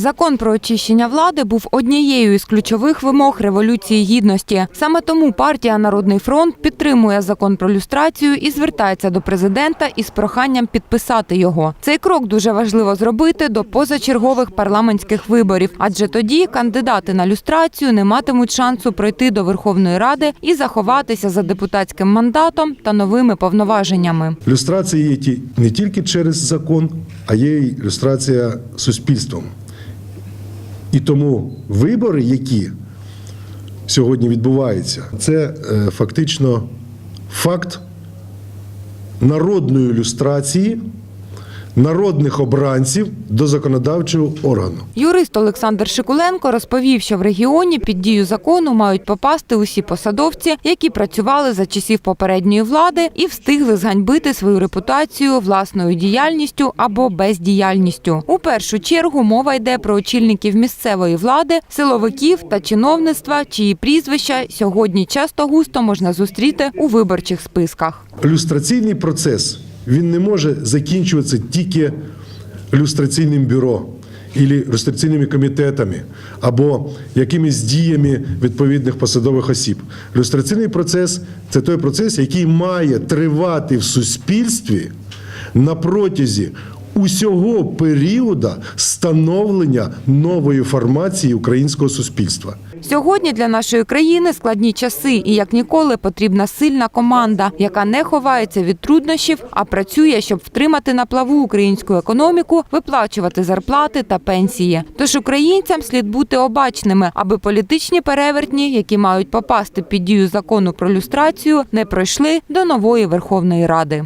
Закон про очищення влади був однією із ключових вимог революції гідності. Саме тому партія Народний фронт підтримує закон про люстрацію і звертається до президента із проханням підписати його. Цей крок дуже важливо зробити до позачергових парламентських виборів, адже тоді кандидати на люстрацію не матимуть шансу пройти до Верховної Ради і заховатися за депутатським мандатом та новими повноваженнями. Люстрація є не тільки через закон, а є й люстрація суспільством. І тому вибори, які сьогодні відбуваються, це е, фактично факт народної люстрації народних обранців до законодавчого органу. Юрист Олександр Шикуленко розповів, що в регіоні під дію закону мають попасти усі посадовці, які працювали за часів попередньої влади і встигли зганьбити свою репутацію власною діяльністю або бездіяльністю. У першу чергу мова йде про очільників місцевої влади, силовиків та чиновництва, чиї прізвища сьогодні часто густо можна зустріти у виборчих списках. Люстраційний процес він не може закінчуватися тільки люстраційним бюро і люстраційними комітетами або якимись діями відповідних посадових осіб. Люстраційний процес це той процес, який має тривати в суспільстві на протязі усього періоду становлення нової формації українського суспільства. Сьогодні для нашої країни складні часи, і як ніколи потрібна сильна команда, яка не ховається від труднощів, а працює, щоб втримати на плаву українську економіку, виплачувати зарплати та пенсії. Тож українцям слід бути обачними, аби політичні перевертні, які мають попасти під дію закону про люстрацію, не пройшли до нової Верховної Ради.